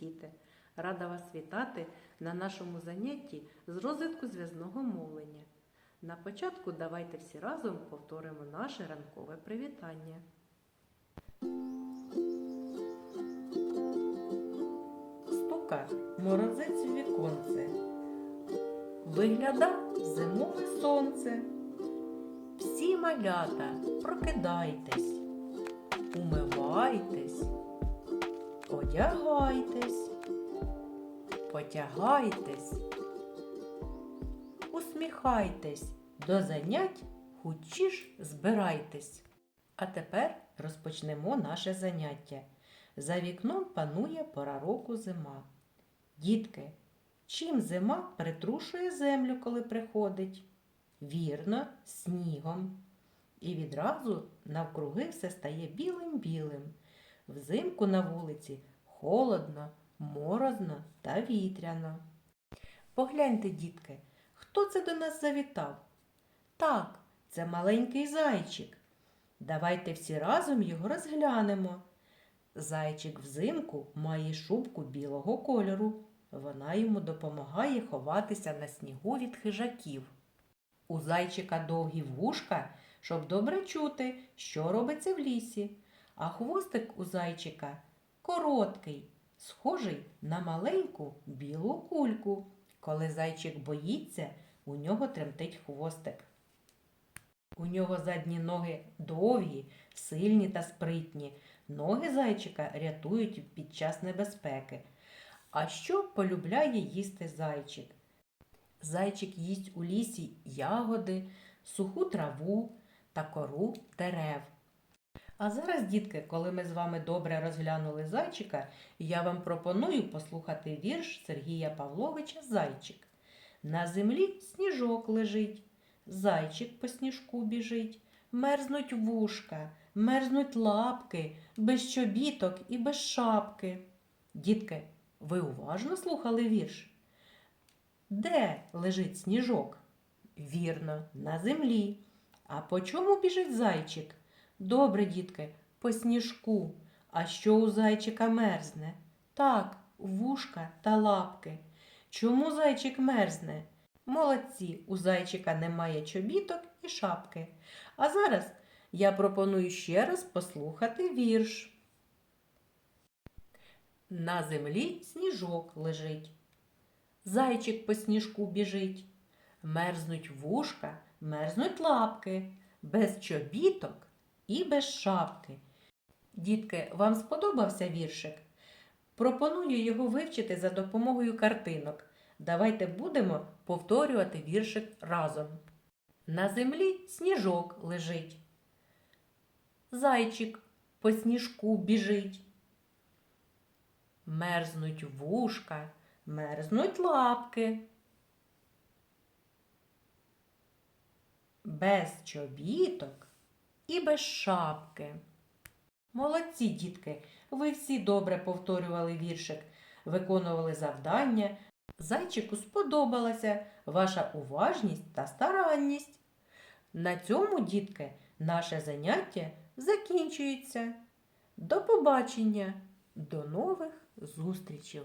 діти! Рада вас вітати на нашому занятті з розвитку зв'язного мовлення. На початку давайте всі разом повторимо наше ранкове привітання. Стука морозець в віконце. Вигляда зимове сонце. Всі малята, прокидайтесь, умивайтесь, одягайтесь, потягайтесь, усміхайтесь, до занять хутчіш збирайтесь. А тепер розпочнемо наше заняття. За вікном панує пора року зима. Дітки, чим зима притрушує землю, коли приходить? Вірно, снігом. І відразу навкруги все стає білим-білим. Взимку на вулиці холодно, морозно та вітряно. Погляньте, дітки, хто це до нас завітав? Так, це маленький зайчик. Давайте всі разом його розглянемо. Зайчик взимку має шубку білого кольору. Вона йому допомагає ховатися на снігу від хижаків. У зайчика довгі вушка, щоб добре чути, що робиться в лісі, а хвостик у зайчика короткий, схожий на маленьку білу кульку. Коли зайчик боїться, у нього тремтить хвостик. У нього задні ноги довгі, сильні та спритні. Ноги зайчика рятують під час небезпеки. А що полюбляє їсти зайчик? Зайчик їсть у лісі ягоди, суху траву та кору дерев. А зараз, дітки, коли ми з вами добре розглянули зайчика, я вам пропоную послухати вірш Сергія Павловича Зайчик. На землі сніжок лежить, зайчик по сніжку біжить, мерзнуть вушка, мерзнуть лапки, без чобіток і без шапки. Дітки, ви уважно слухали вірш? Де лежить сніжок? Вірно, на землі. А по чому біжить зайчик? Добре, дітки, по сніжку. А що у зайчика мерзне? Так, вушка та лапки. Чому зайчик мерзне? Молодці, у зайчика немає чобіток і шапки. А зараз я пропоную ще раз послухати вірш. На землі сніжок лежить. Зайчик по сніжку біжить. Мерзнуть вушка, мерзнуть лапки, без чобіток і без шапки. Дітки, вам сподобався віршик? Пропоную його вивчити за допомогою картинок. Давайте будемо повторювати віршик разом. На землі сніжок лежить. Зайчик по сніжку біжить. Мерзнуть вушка, мерзнуть лапки. Без чобіток і без шапки. Молодці, дітки, ви всі добре повторювали віршик, виконували завдання. Зайчику сподобалася ваша уважність та старанність. На цьому, дітки, наше заняття закінчується. До побачення, до нових зустрічей!